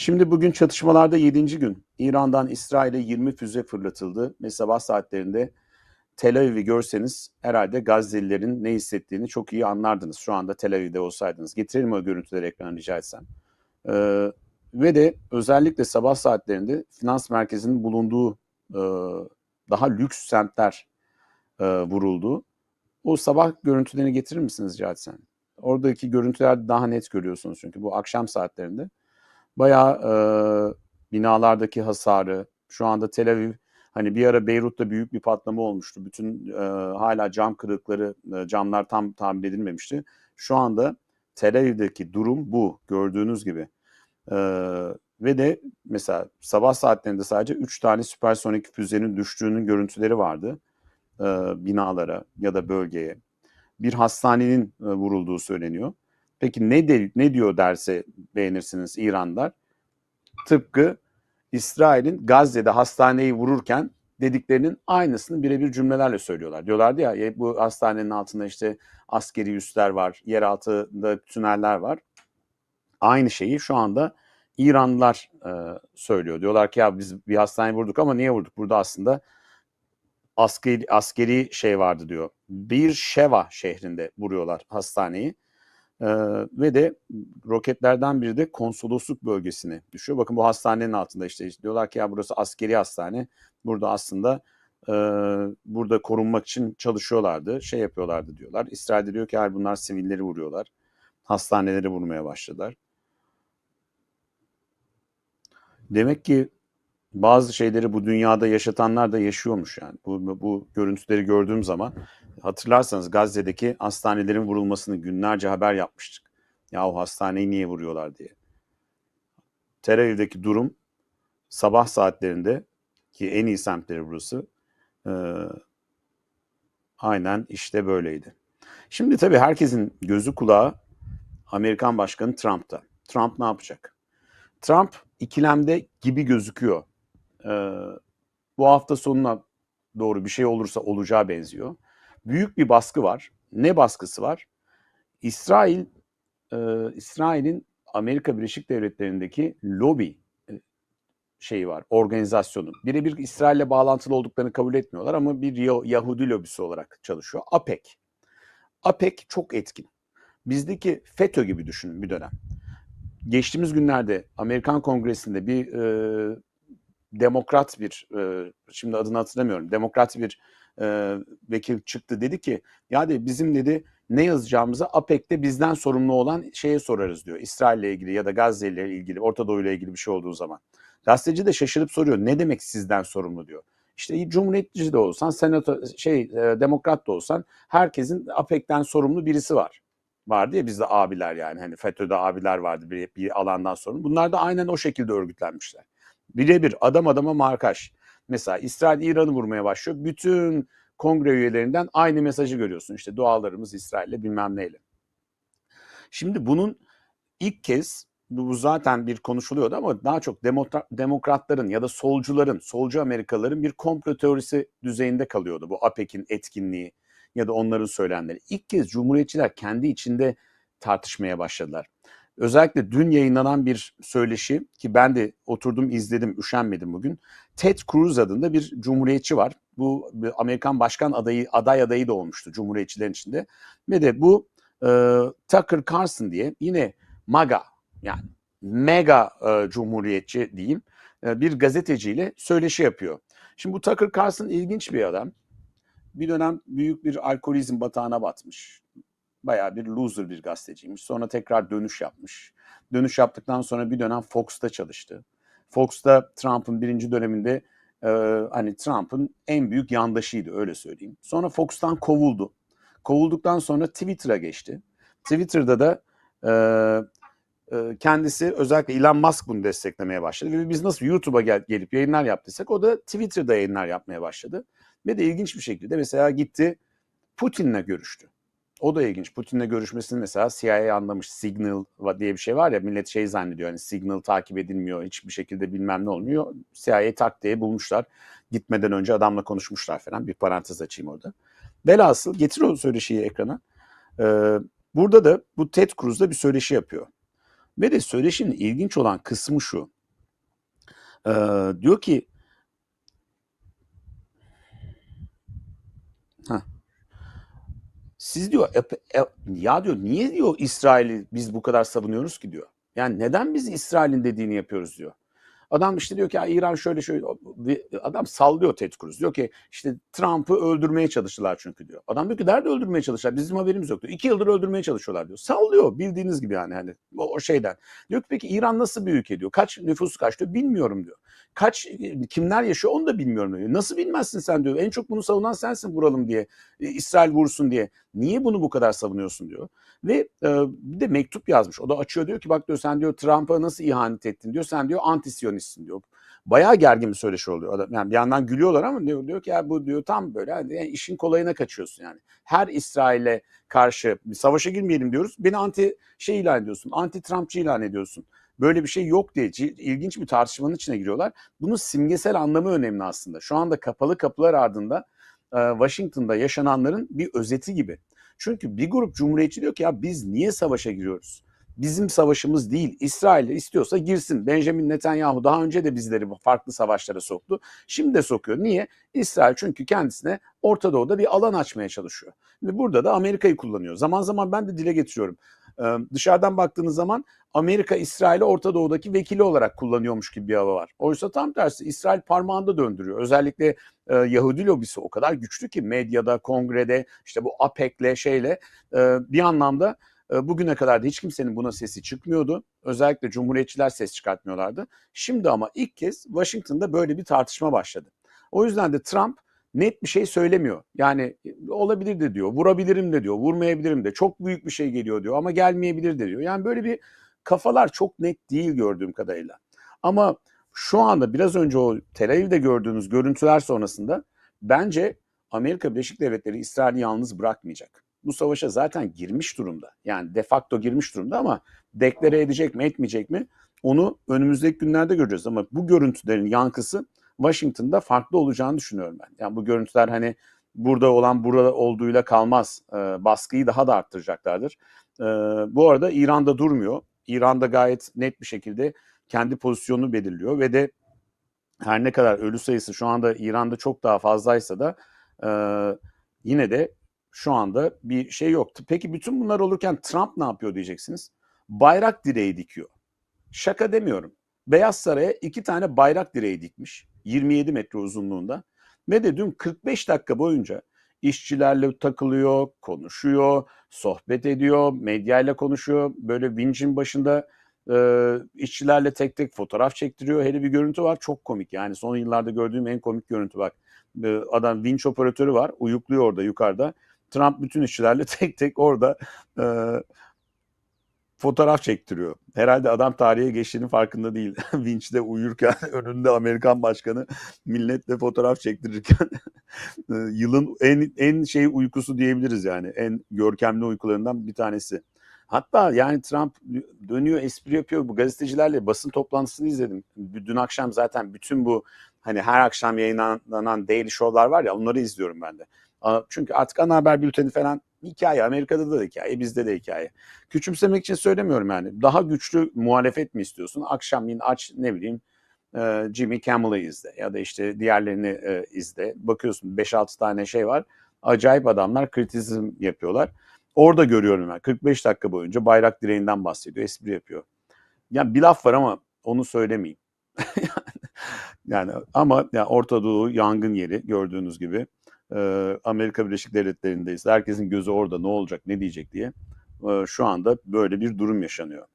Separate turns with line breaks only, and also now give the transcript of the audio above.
Şimdi bugün çatışmalarda 7. gün. İran'dan İsrail'e 20 füze fırlatıldı ve sabah saatlerinde Tel Aviv'i görseniz herhalde Gazze'lilerin ne hissettiğini çok iyi anlardınız. Şu anda Tel Aviv'de olsaydınız. Getirelim o görüntüleri ekrana rica etsem. Ee, ve de özellikle sabah saatlerinde finans merkezinin bulunduğu e, daha lüks semtler e, vuruldu. O sabah görüntülerini getirir misiniz rica etsem? Oradaki görüntüler daha net görüyorsunuz çünkü bu akşam saatlerinde. Bayağı e, binalardaki hasarı, şu anda Tel Aviv, hani bir ara Beyrut'ta büyük bir patlama olmuştu. Bütün e, hala cam kırıkları, e, camlar tam tamir edilmemişti. Şu anda Tel Aviv'deki durum bu, gördüğünüz gibi. E, ve de mesela sabah saatlerinde sadece 3 tane süpersonik füzenin düştüğünün görüntüleri vardı e, binalara ya da bölgeye. Bir hastanenin e, vurulduğu söyleniyor. Peki ne de, ne diyor derse beğenirsiniz İranlar? Tıpkı İsrail'in Gazze'de hastaneyi vururken dediklerinin aynısını birebir cümlelerle söylüyorlar. Diyorlardı ya, ya bu hastanenin altında işte askeri üsler var, yer altında tüneller var. Aynı şeyi şu anda İranlılar e, söylüyor. Diyorlar ki ya biz bir hastane vurduk ama niye vurduk? Burada aslında askeri, askeri şey vardı diyor. Bir Şeva şehrinde vuruyorlar hastaneyi. Ee, ve de roketlerden biri de konsolosluk bölgesine düşüyor. Bakın bu hastanenin altında işte, işte diyorlar ki ya burası askeri hastane. Burada aslında e, burada korunmak için çalışıyorlardı. Şey yapıyorlardı diyorlar. İsrail diyor ki hayır bunlar sivilleri vuruyorlar. Hastaneleri vurmaya başladılar. Demek ki bazı şeyleri bu dünyada yaşatanlar da yaşıyormuş yani. Bu, bu görüntüleri gördüğüm zaman hatırlarsanız Gazze'deki hastanelerin vurulmasını günlerce haber yapmıştık. Ya o hastaneyi niye vuruyorlar diye. Tel Aviv'deki durum sabah saatlerinde ki en iyi semtleri burası e, aynen işte böyleydi. Şimdi tabii herkesin gözü kulağı Amerikan Başkanı Trump'ta. Trump ne yapacak? Trump ikilemde gibi gözüküyor. Ee, bu hafta sonuna doğru bir şey olursa olacağı benziyor. Büyük bir baskı var. Ne baskısı var? İsrail, e, İsrail'in Amerika Birleşik Devletleri'ndeki lobi e, şeyi var, organizasyonu. Birebir İsrail'le bağlantılı olduklarını kabul etmiyorlar ama bir Yahudi lobisi olarak çalışıyor. APEC. APEC çok etkin. Bizdeki FETÖ gibi düşünün bir dönem. Geçtiğimiz günlerde Amerikan Kongresi'nde bir e, demokrat bir, e, şimdi adını hatırlamıyorum, demokrat bir e, vekil çıktı dedi ki ya dedi bizim dedi ne yazacağımızı APEC'te bizden sorumlu olan şeye sorarız diyor. İsrail ile ilgili ya da Gazze ile ilgili, Orta Doğu ile ilgili bir şey olduğu zaman. Gazeteci de şaşırıp soruyor ne demek sizden sorumlu diyor. İşte Cumhuriyetçi de olsan, senato şey demokrat da olsan herkesin APEC'ten sorumlu birisi var. Vardı ya bizde abiler yani hani FETÖ'de abiler vardı bir, bir alandan sorumlu. Bunlar da aynen o şekilde örgütlenmişler. Birebir adam adama markaş. Mesela İsrail İran'ı vurmaya başlıyor. Bütün kongre üyelerinden aynı mesajı görüyorsun. İşte dualarımız İsrail'le bilmem neyle. Şimdi bunun ilk kez bu zaten bir konuşuluyordu ama daha çok demokratların ya da solcuların, solcu Amerikalıların bir komplo teorisi düzeyinde kalıyordu bu APEC'in etkinliği ya da onların söylemleri. İlk kez cumhuriyetçiler kendi içinde tartışmaya başladılar. Özellikle dün yayınlanan bir söyleşi ki ben de oturdum izledim üşenmedim bugün. Ted Cruz adında bir cumhuriyetçi var. Bu Amerikan başkan adayı aday adayı da olmuştu cumhuriyetçilerin içinde. Ve de bu e, Tucker Carlson diye yine MAGA yani mega e, cumhuriyetçi diyeyim e, bir gazeteciyle söyleşi yapıyor. Şimdi bu Tucker Carlson ilginç bir adam. Bir dönem büyük bir alkolizm batağına batmış bayağı bir loser bir gazeteciymiş. Sonra tekrar dönüş yapmış. Dönüş yaptıktan sonra bir dönem Fox'ta çalıştı. Fox'ta Trump'ın birinci döneminde e, hani Trump'ın en büyük yandaşıydı öyle söyleyeyim. Sonra Fox'tan kovuldu. Kovulduktan sonra Twitter'a geçti. Twitter'da da e, e, kendisi özellikle Elon Musk bunu desteklemeye başladı. Ve biz nasıl YouTube'a gel, gelip yayınlar yaptıysak o da Twitter'da yayınlar yapmaya başladı. Ve de ilginç bir şekilde mesela gitti Putin'le görüştü. O da ilginç. Putin'le görüşmesini mesela CIA anlamış. Signal diye bir şey var ya millet şey zannediyor. Hani Signal takip edilmiyor. Hiçbir şekilde bilmem ne olmuyor. CIA tak diye bulmuşlar. Gitmeden önce adamla konuşmuşlar falan. Bir parantez açayım orada. Velhasıl getir o söyleşiyi ekrana. Ee, burada da bu Ted Cruz da bir söyleşi yapıyor. Ve de söyleşinin ilginç olan kısmı şu. Ee, diyor ki Heh. Siz diyor e, e, ya diyor niye diyor İsrail'i biz bu kadar savunuyoruz ki diyor. Yani neden biz İsrail'in dediğini yapıyoruz diyor. Adam işte diyor ki ya İran şöyle şöyle adam sallıyor Ted Cruz. Diyor ki işte Trump'ı öldürmeye çalıştılar çünkü diyor. Adam diyor ki nerede öldürmeye çalıştılar? Bizim haberimiz yok diyor. İki yıldır öldürmeye çalışıyorlar diyor. Sallıyor bildiğiniz gibi yani hani o, o şeyden. Diyor ki peki İran nasıl bir ülke diyor. Kaç nüfusu kaç diyor bilmiyorum diyor. Kaç kimler yaşıyor onu da bilmiyorum diyor. Nasıl bilmezsin sen diyor. En çok bunu savunan sensin vuralım diye. İsrail vursun diye. Niye bunu bu kadar savunuyorsun diyor. Ve e, bir de mektup yazmış. O da açıyor diyor ki bak diyor sen diyor Trump'a nasıl ihanet ettin diyor. Sen diyor antisyonistsin diyor. Bayağı gergin bir söyleşi oluyor. Adam, yani bir yandan gülüyorlar ama diyor, diyor ki ya bu diyor tam böyle yani işin kolayına kaçıyorsun yani. Her İsrail'e karşı savaşa girmeyelim diyoruz. Beni anti şey ilan ediyorsun. Anti Trumpçı ilan ediyorsun. Böyle bir şey yok diye ilginç bir tartışmanın içine giriyorlar. Bunun simgesel anlamı önemli aslında. Şu anda kapalı kapılar ardında Washington'da yaşananların bir özeti gibi. Çünkü bir grup cumhuriyetçi diyor ki ya biz niye savaşa giriyoruz? Bizim savaşımız değil. İsrail istiyorsa girsin. Benjamin Netanyahu daha önce de bizleri farklı savaşlara soktu. Şimdi de sokuyor. Niye? İsrail çünkü kendisine Orta Doğu'da bir alan açmaya çalışıyor. Ve burada da Amerika'yı kullanıyor. Zaman zaman ben de dile getiriyorum. Dışarıdan baktığınız zaman Amerika İsrail'i Orta Doğu'daki vekili olarak kullanıyormuş gibi bir hava var. Oysa tam tersi İsrail parmağında döndürüyor. Özellikle e, Yahudi lobisi o kadar güçlü ki medyada, kongrede, işte bu APEC'le şeyle e, bir anlamda e, bugüne kadar da hiç kimsenin buna sesi çıkmıyordu. Özellikle cumhuriyetçiler ses çıkartmıyorlardı. Şimdi ama ilk kez Washington'da böyle bir tartışma başladı. O yüzden de Trump net bir şey söylemiyor. Yani olabilir de diyor, vurabilirim de diyor, vurmayabilirim de, çok büyük bir şey geliyor diyor ama gelmeyebilir de diyor. Yani böyle bir kafalar çok net değil gördüğüm kadarıyla. Ama şu anda biraz önce o Tel Aviv'de gördüğünüz görüntüler sonrasında bence Amerika Birleşik Devletleri İsrail'i yalnız bırakmayacak. Bu savaşa zaten girmiş durumda. Yani de facto girmiş durumda ama deklare edecek mi etmeyecek mi onu önümüzdeki günlerde göreceğiz. Ama bu görüntülerin yankısı Washington'da farklı olacağını düşünüyorum ben. Yani bu görüntüler hani burada olan burada olduğuyla kalmaz. E, baskıyı daha da arttıracaklardır. E, bu arada İran'da durmuyor. İran'da gayet net bir şekilde kendi pozisyonunu belirliyor ve de her ne kadar ölü sayısı şu anda İran'da çok daha fazlaysa da e, yine de şu anda bir şey yoktu. Peki bütün bunlar olurken Trump ne yapıyor diyeceksiniz? Bayrak direği dikiyor. Şaka demiyorum. Beyaz Saray'a iki tane bayrak direği dikmiş. 27 metre uzunluğunda. Ve de dün 45 dakika boyunca işçilerle takılıyor, konuşuyor, sohbet ediyor, medyayla konuşuyor. Böyle vincin başında e, işçilerle tek tek fotoğraf çektiriyor. Hele bir görüntü var çok komik. Yani son yıllarda gördüğüm en komik görüntü bak. E, adam vinç operatörü var. Uyukluyor orada yukarıda. Trump bütün işçilerle tek tek orada e, fotoğraf çektiriyor. Herhalde adam tarihe geçtiğinin farkında değil. Vinç'te uyurken önünde Amerikan başkanı milletle fotoğraf çektirirken yılın en en şey uykusu diyebiliriz yani. En görkemli uykularından bir tanesi. Hatta yani Trump dönüyor espri yapıyor bu gazetecilerle basın toplantısını izledim. Dün akşam zaten bütün bu hani her akşam yayınlanan daily show'lar var ya onları izliyorum ben de. Çünkü artık ana haber bülteni falan hikaye. Amerika'da da hikaye, bizde de hikaye. Küçümsemek için söylemiyorum yani. Daha güçlü muhalefet mi istiyorsun? Akşamleyin aç ne bileyim e, Jimmy Kimmel'ı izle ya da işte diğerlerini e, izle. Bakıyorsun 5-6 tane şey var. Acayip adamlar kritizm yapıyorlar. Orada görüyorum ben. 45 dakika boyunca bayrak direğinden bahsediyor, espri yapıyor. Yani bir laf var ama onu söylemeyeyim. yani ama yani Orta Doğu yangın yeri gördüğünüz gibi. Amerika Birleşik Devletleri'ndeyiz. Herkesin gözü orada ne olacak, ne diyecek diye. Şu anda böyle bir durum yaşanıyor.